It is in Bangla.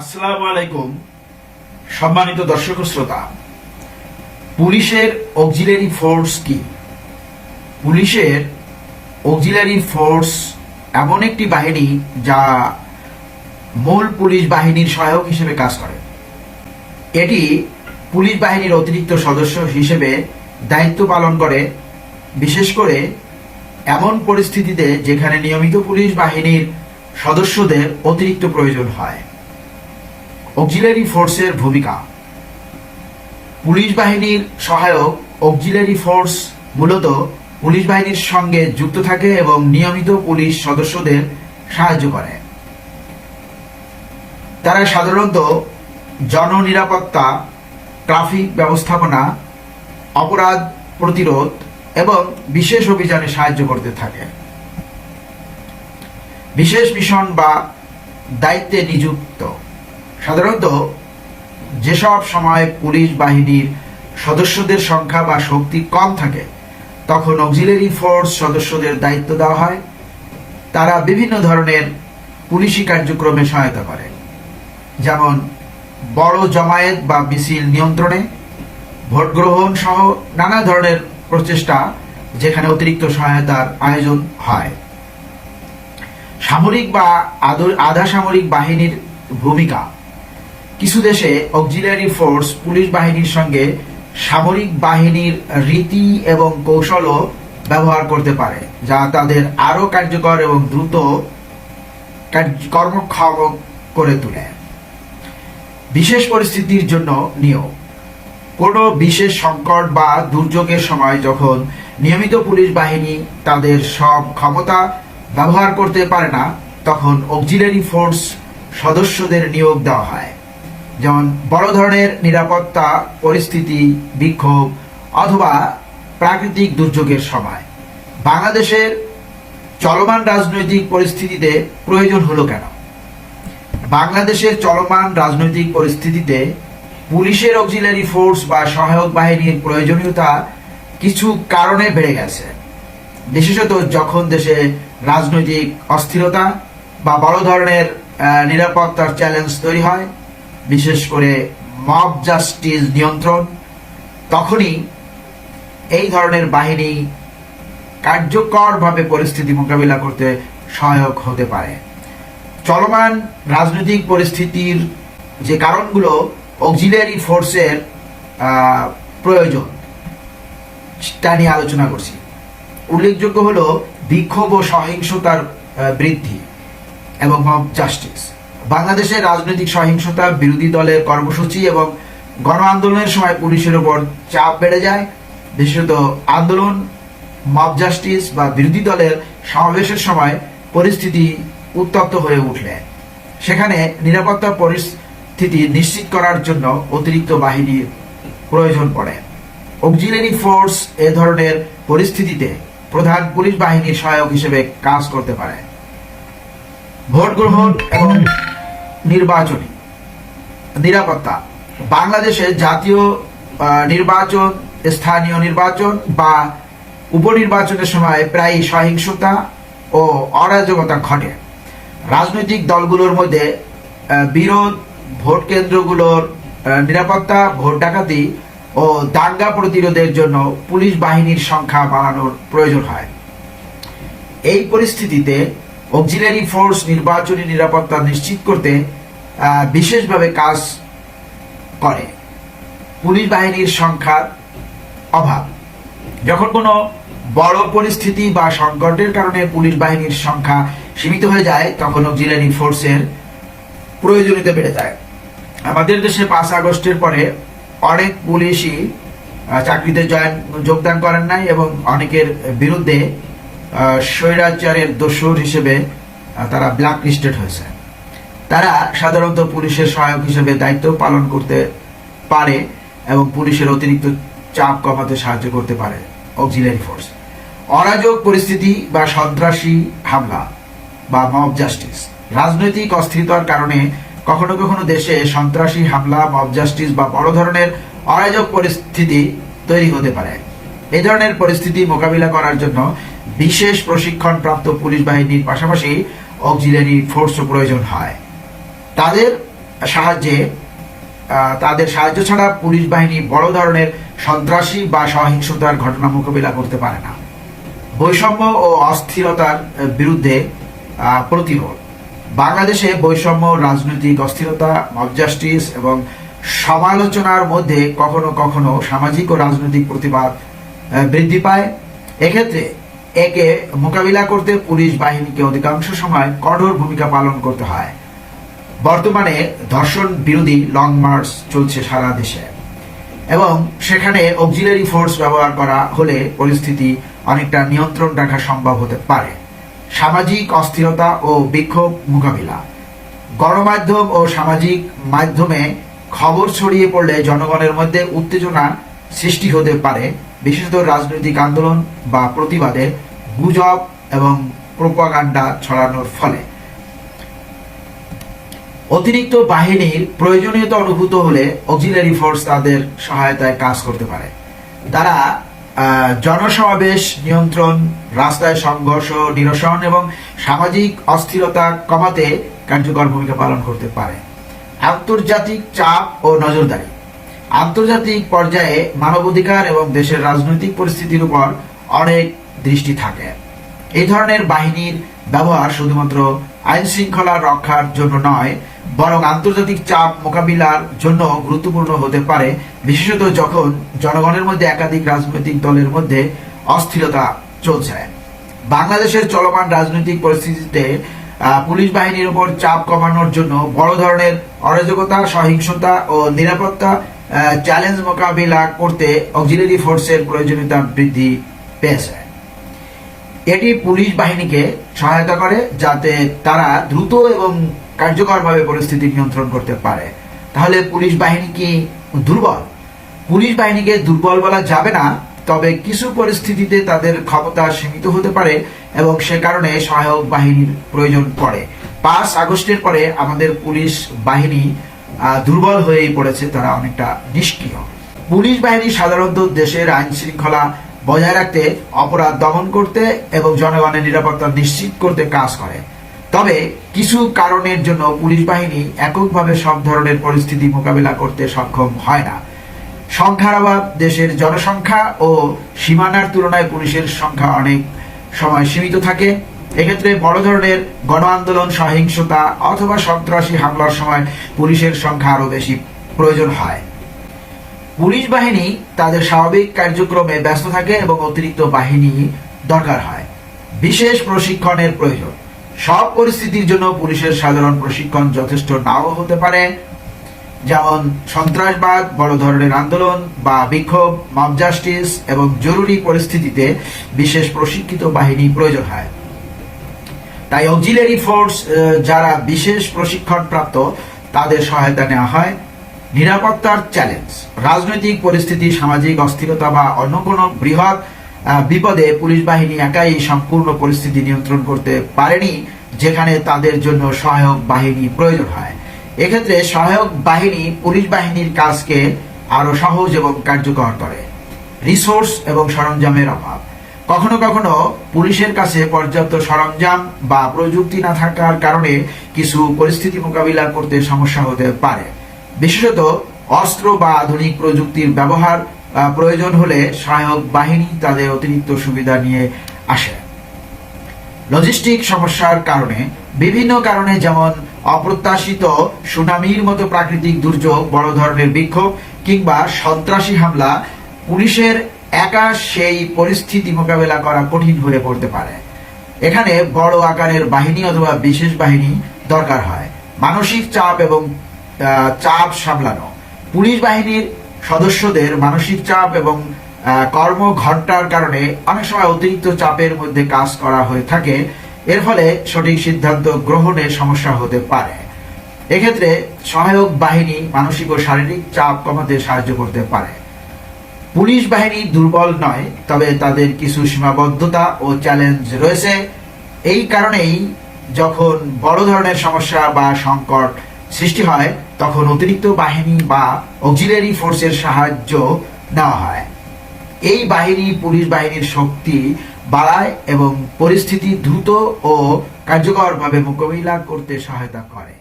আসসালামু আলাইকুম, সম্মানিত দর্শক শ্রোতা। পুলিশের অক্সিলারি ফোর্স কি? পুলিশের অক্সিলারি ফোর্স এমন একটি বাহিনী যা মূল পুলিশ বাহিনীর সহায়ক হিসেবে কাজ করে। এটি পুলিশ বাহিনীর অতিরিক্ত সদস্য হিসেবে দায়িত্ব পালন করে, বিশেষ করে এমন পরিস্থিতিতে যেখানে নিয়মিত পুলিশ বাহিনীর সদস্যদের অতিরিক্ত প্রয়োজন হয়। অক্সিলারি ফোর্সের ভূমিকা। পুলিশ বাহিনীর সহায়ক অক্সিলারি ফোর্স মূলত পুলিশ বাহিনীর সঙ্গে যুক্ত থাকে এবং নিয়মিত পুলিশ সদস্যদের সাহায্য করে। তারা সাধারণত জননিরাপত্তা, ট্রাফিক ব্যবস্থাপনা, অপরাধ প্রতিরোধ এবং বিশেষ অভিযানে সাহায্য করতে থাকে। বিশেষ মিশন বা দায়িত্বে নিযুক্ত। সাধারণত যেসব সময় পুলিশ বাহিনীর সদস্যদের সংখ্যা বা শক্তি কম থাকে, তখন অক্সিলারি ফোর্স সদস্যদের দায়িত্ব দেওয়া হয়। তারা বিভিন্ন ধরনের পুলিশি কার্যক্রমে সহায়তা করে। যেমন বড় জমায়েত বা মিছিল নিয়ন্ত্রণে, ভোট গ্রহণ সহ নানা ধরনের প্রচেষ্টা যেখানে অতিরিক্ত সহায়তার আয়োজন হয়। সামরিক বা আধা সামরিক বাহিনীর ভূমিকা কিছু দেশে অক্সিলারি ফোর্স পুলিশ বাহিনীর সঙ্গে সামরিক বাহিনীর রীতি এবং কৌশলও ব্যবহার করতে পারে, যা তাদের আরও কার্যকর এবং দ্রুত কর্মক্ষম করে তোলে। বিশেষ পরিস্থিতির জন্য নিয়োগ। কোনো বিশেষ সংকট বা দুর্যোগের সময় যখন নিয়মিত পুলিশ বাহিনী তাদের সব ক্ষমতা ব্যবহার করতে পারে না, তখন অক্সিলারি ফোর্স সদস্যদের নিয়োগ দেওয়া হয়। যেমন বড় ধরনের নিরাপত্তা পরিস্থিতি, বিক্ষোভ অথবা প্রাকৃতিক দুর্যোগের সময়। বাংলাদেশের চলমান রাজনৈতিক পরিস্থিতিতে প্রয়োজন হলো কেন? বাংলাদেশের চলমান রাজনৈতিক পরিস্থিতিতে পুলিশের অক্সিলারি ফোর্স বা সহায়ক বাহিনীর প্রয়োজনীয়তা কিছু কারণে বেড়ে গেছে। বিশেষত যখন দেশে রাজনৈতিক অস্থিরতা বা বড় ধরনের নিরাপত্তার চ্যালেঞ্জ তৈরি হয় বিশেষ করে মব জাস্টিস নিয়ন্ত্রণ, তখনই এই ধরনের বাহিনী কার্যকরভাবে পরিস্থিতি মোকাবিলা করতে সহায়ক হতে পারে। চলমান রাজনৈতিক পরিস্থিতির যে কারণগুলো অক্সিলারি ফোর্সের প্রয়োজন, তা নিয়ে আলোচনা করছি। উল্লেখযোগ্য হলো বিক্ষোভ ও সহিংসতার বৃদ্ধি এবং মব জাস্টিস। বাংলাদেশের রাজনৈতিক সহিংসতা বিরোধী দলের কর্মসূচি এবং গণ আন্দোলনের সময় পুলিশের উপর চাপ বেড়ে যায়। বিশেষত আন্দোলন, মব জাস্টিস বা বিরোধী দলের সমাবেশের সময় পরিস্থিতি উত্তপ্ত হয়ে উঠলে। সেখানে নিরাপত্তা পরিস্থিতি নিশ্চিত করার জন্য অতিরিক্ত বাহিনীর প্রয়োজন পড়ে। অক্সিলারি ফোর্স এ ধরনের পরিস্থিতিতে প্রধান পুলিশ বাহিনীর সহায়ক হিসেবে কাজ করতে পারে। ভোট গ্রহণ এবং নির্বাচনী। নিরাপত্তা। বাংলাদেশে জাতীয় নির্বাচন, স্থানীয় নির্বাচন বা উপনির্বাচনের সময় প্রায় সহিংসতা ও অরাজকতা ঘটে। রাজনৈতিক দলগুলোর মধ্যে বিরোধ, ভোট কেন্দ্রগুলোর নিরাপত্তা, ভোট ডাকাতি ও দাঙ্গা প্রতিরোধের জন্য পুলিশ বাহিনীর সংখ্যা বাড়ানোর প্রয়োজন হয়। এই পরিস্থিতিতে অক্সিলারি ফোর্স নির্বাচনী নিরাপত্তা নিশ্চিত করতে বিশেষভাবে কাজ করে। পুলিশ বাহিনীর সংখ্যার অভাব। যখন কোনো বড় পরিস্থিতি বা সংকটের কারণে পুলিশ বাহিনীর সংখ্যা সীমিত হয়ে যায়, তখন অক্সিলারি ফোর্সের প্রয়োজনীয়তা বেড়ে যায়। আমাদের দেশে পাঁচ আগস্টের পরে অনেক পুলিশই চাকরিতে জয়েন, যোগদান করেন নাই এবং অনেকের বিরুদ্ধে স্বৈরাচারের দোষর হিসেবে তারা ব্ল্যাক লিস্টেড হয়েছে। তারা সাধারণত পুলিশের সহায়ক হিসেবে দায়িত্ব পালন করতে পারে এবং পুলিশের অতিরিক্ত চাপ কমাতে সাহায্য করতে পারে অক্সিলারি ফোর্স অরাজক পরিস্থিতি বা সন্ত্রাসী হামলা বা মব জাস্টিস রাজনৈতিক অস্থিরতার কারণে কখনো কখনো দেশে সন্ত্রাসী হামলা মব জাস্টিস বা বড় ধরনের অরাজক পরিস্থিতি তৈরি হতে পারে। এ ধরনের পরিস্থিতি মোকাবিলা করার জন্য বিশেষ প্রশিক্ষণ প্রাপ্ত পুলিশ বাহিনীর পাশাপাশি অক্সিলারি ফোর্সও প্রয়োজন হয়। তাদের সাহায্যে তাদের সাহায্য ছাড়া পুলিশ বাহিনী বড় ধরনের সন্ত্রাসী বা সহিংসতার ঘটনা মোকাবিলা করতে পারে না। বৈষম্য ও অস্থিরতার বিরুদ্ধে প্রতিরোধ। বাংলাদেশে বৈষম্য, রাজনৈতিক অস্থিরতা, মব জাস্টিস এবং সমালোচনার মধ্যে কখনো কখনো সামাজিক ও রাজনৈতিক প্রতিবাদ বৃদ্ধি পায়। এক্ষেত্রে একে মোকাবিলা করতে পুলিশ বাহিনীকে অধিকাংশ সময় কঠোর ভূমিকা পালন করতে হয়। বর্তমানে ধর্ষণ বিরোধী লং মার্চ চলছে সারা দেশে। এবং সেখানে অক্সিলারি ফোর্স ব্যবহার করা হলে পরিস্থিতি অনেকটা নিয়ন্ত্রণ রাখা সম্ভব হতে পারে। সামাজিক অস্থিরতা ও বিক্ষোভ মোকাবিলা। গণমাধ্যম ও সামাজিক মাধ্যমে খবর ছড়িয়ে পড়লে জনগণের মধ্যে উত্তেজনা সৃষ্টি হতে পারে। বিশেষত রাজনৈতিক আন্দোলন বা প্রতিবাদে গুজব এবং প্রোপাগান্ডা ছড়ানোর ফলে। অতিরিক্ত বাহিনীর প্রয়োজনীয়তা অনুভূত হলে অক্সিলারি ফোর্স তাদের সহায়তায় কাজ করতে পারে। তারা জনসমাবেশ, নিয়ন্ত্রণ, রাস্তায় সংঘর্ষ, নিরসন এবং সামাজিক অস্থিরতা কমাতে কার্যকর ভূমিকা পালন করতে পারে। আন্তর্জাতিক চাপ ও নজরদারি। আন্তর্জাতিক পর্যায়ে মানবাধিকার এবং দেশের রাজনৈতিক পরিস্থিতির উপর অনেক দৃষ্টি থাকে। এই ধরনের বাহিনীর ব্যবহার শুধুমাত্র আইন শৃঙ্খলা রক্ষার জন্য নয়, বরং আন্তর্জাতিক চাপ মোকাবিলার জন্য গুরুত্বপূর্ণ হতে পারে, বিশেষত যখন জনগণের মধ্যে একাধিক রাজনৈতিক দলের মধ্যে অস্থিরতা চলছে। বাংলাদেশের চলমান রাজনৈতিক পরিস্থিতিতে পুলিশ বাহিনীর উপর চাপ কমানোর জন্য বড় ধরনের অরাজকতা, সহিংসতা ও নিরাপত্তা চ্যালেঞ্জ মোকাবিলা করতে অক্সিলারি ফোর্সের প্রয়োজনীয়তা বৃদ্ধি পেয়েছে। এটি পুলিশ বাহিনীকে সহায়তা করে যাতে তারা দ্রুত এবং কার্যকরভাবে পরিস্থিতি নিয়ন্ত্রণ করতে পারে। তাহলে পুলিশ বাহিনী কি দুর্বল? পুলিশ বাহিনীকে দুর্বল বলা যাবে না, তবে কিছু পরিস্থিতিতে তাদের ক্ষমতা সীমিত হতে পারে এবং সে কারণে সহায়ক বাহিনীর প্রয়োজন পড়ে। পাঁচ আগস্টের পরে আমাদের পুলিশ বাহিনী দুর্বল হয়েই পড়েছে, তারা অনেকটা নিষ্ক্রিয়। পুলিশ বাহিনী সাধারণত দেশের আইন শৃঙ্খলা বজায় রাখতে অপরাধ দমন করতে এবং জনগণের নিরাপত্তা নিশ্চিত করতে কাজ করে। তবে কিছু কারণের জন্য পুলিশ বাহিনী এককভাবে সব ধরনের পরিস্থিতি মোকাবিলা করতে সক্ষম হয় না। সংখ্যার অভাব, দেশের জনসংখ্যা ও সীমানার তুলনায় পুলিশের সংখ্যা অনেক সময় সীমিত থাকে। এক্ষেত্রে বড় ধরনের গণ আন্দোলন সহিংসতা অথবা সন্ত্রাসী হামলার সময় পুলিশের সংখ্যা আরও বেশি প্রয়োজন হয়। পুলিশ বাহিনী তাদের স্বাভাবিক কার্যক্রমে ব্যস্ত থাকে এবং অতিরিক্ত বাহিনী দরকার হয়। বিশেষ প্রশিক্ষণের প্রয়োজন। সব পরিস্থিতির জন্য পুলিশের সাধারণ প্রশিক্ষণ যথেষ্ট নাও হতে পারে। যেমন সন্ত্রাসবাদ, বড় ধরনের আন্দোলন বা বিক্ষোভ, মব জাস্টিস এবং জরুরি পরিস্থিতিতে বিশেষ প্রশিক্ষিত বাহিনী প্রয়োজন হয়। তাই অক্সিলারি ফোর্স যারা বিশেষ প্রশিক্ষণ প্রাপ্ত তাদের সহায়তা নেওয়া হয়। নিরাপত্তার চ্যালেঞ্জ রাজনৈতিক পরিস্থিতি, সামাজিক অস্থিরতা বা অন্য কোনো বৃহৎ বিপদে পুলিশ বাহিনী একাই সম্পূর্ণ পরিস্থিতি নিয়ন্ত্রণ করতে পারেনি, যেখানে তাদের জন্য সহায়ক বাহিনী প্রয়োজন হয়। এক্ষেত্রে সহায়ক বাহিনী পুলিশ বাহিনীর কাজকে আরও সহজ এবং কার্যকর করে। রিসোর্স এবং সরঞ্জামের অভাব। কখনো কখনো পুলিশের কাছে পর্যাপ্ত সরঞ্জাম বা প্রযুক্তি না থাকার কারণে কিছু পরিস্থিতি মোকাবিলা করতে সমস্যা হতে পারে। বিশেষত অস্ত্র বা আধুনিক প্রযুক্তির ব্যবহার প্রয়োজন হলে সহায়ক বাহিনী তাদের অতিরিক্ত সুবিধা নিয়ে আসে। লজিস্টিক সমস্যার কারণে বিভিন্ন কারণে যেমন অপ্রত্যাশিত সুনামির মতো প্রাকৃতিক দুর্যোগ, বড় ধরনের বিক্ষোভ কিংবা সন্ত্রাসী হামলা, পুলিশের একা সেই পরিস্থিতি মোকাবেলা করা কঠিন হয়ে পড়তে পারে। এখানে বড় আকারের বাহিনী অথবা বিশেষ বাহিনী দরকার হয়। মানসিক চাপ এবং চাপ সামলানো। পুলিশ বাহিনীর সদস্যদের মানসিক চাপ এবং কর্ম ঘণ্টার কারণে অনেক সময় অতিরিক্ত চাপের মধ্যে কাজ করা হয়ে থাকে। এর ফলে সঠিক সিদ্ধান্ত গ্রহণে সমস্যা হতে পারে। এক্ষেত্রে সহায়ক বাহিনী মানসিক ও শারীরিক চাপ কমাতে সাহায্য করতে পারে। পুলিশ বাহিনী দুর্বল নয়, তবে তাদের কিছু সীমাবদ্ধতা ও চ্যালেঞ্জ রয়েছে। এই কারণেই যখন বড় ধরনের সমস্যা বা সংকট সৃষ্টি হয়, তখন অতিরিক্ত বাহিনী বা অক্সিলারি ফোর্সের সাহায্য নেওয়া হয়। এই বাহিনী পুলিশ বাহিনীর শক্তি বাড়ায় এবং পরিস্থিতি দ্রুত ও কার্যকরভাবে মোকাবিলা করতে সহায়তা করে।